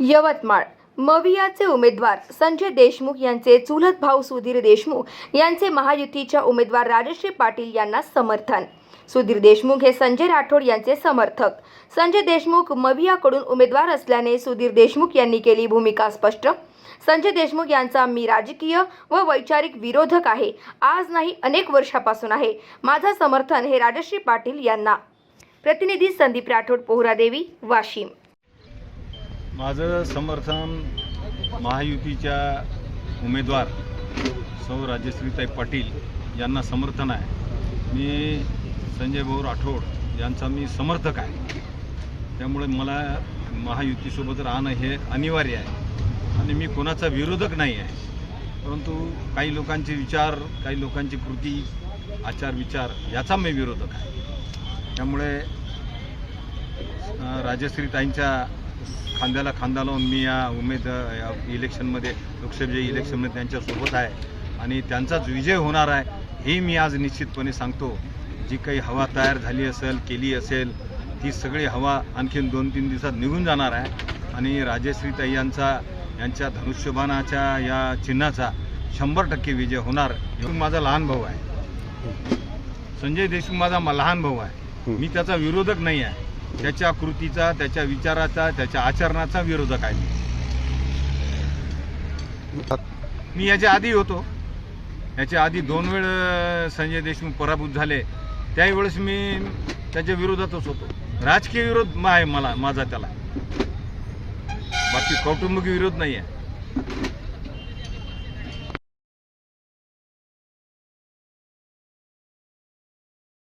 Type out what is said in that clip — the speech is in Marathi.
यवतमाळ. मवियाचे उमेदवार संजय देशमुख यांचे चुलत भाऊ सुधीर देशमुख यांचे महायुतीच्या उमेदवार राजश्री पाटील यांना समर्थन. सुधीर देशमुख हे संजय राठोड यांचे समर्थक. संजय देशमुख मवियाकडून उमेदवार असल्याने सुधीर देशमुख यांनी केली भूमिका स्पष्ट. संजय देशमुख यांचा मी राजकीय व वैचारिक विरोधक आहे. आज नाही अनेक वर्षापासून आहे. माझं समर्थन हे राजश्री पाटील यांना. प्रतिनिधी संदीप राठोड पोहरादेवी वाशिम. माझं समर्थन महायुतीच्या उमेदवार सौ राजश्रीताई पाटील यांना समर्थन आहे. मी संजय भाऊ राठोड यांचा मी समर्थक आहे. त्यामुळे मला महायुतीसोबत राहणं हे अनिवार्य आहे. आणि मी कोणाचा विरोधक नाही आहे. परंतु काही लोकांचे विचार काही लोकांची कृती आचार विचार याचा मी विरोधक आहे. त्यामुळे राजश्रीताईंच्या खांद्याला खांदा लावून मी या उमेद या इलेक्शनमध्ये लोकसभेच्या इलेक्शनमध्ये त्यांच्यासोबत आहे. आणि त्यांचाच विजय होणार आहे हे मी आज निश्चितपणे सांगतो. जी काही हवा तयार झाली असेल केली असेल ती सगळी हवा आणखीन दोन तीन दिवसात निघून जाणार आहे. आणि राजश्रीताई यांचा यांच्या धनुष्यबाणाच्या या चिन्हाचा शंभर टक्के विजय होणार. माझा लहान भाऊ आहे. संजय देशमुख माझा लहान भाऊ आहे. मी त्याचा विरोधक नाही आहे. त्याच्या कृतीचा त्याच्या विचाराचा त्याच्या आचरणाचा विरोधक आहे मी. मी याच्या आधी होतो. याच्या आधी दोन वेळ संजय देशमुख पराभूत झाले. त्याही वेळेस मी त्याच्या विरोधातच होतो. राजकीय विरोध आहे मला माझा त्याला. बाकी कौटुंबिक विरोध नाही आहे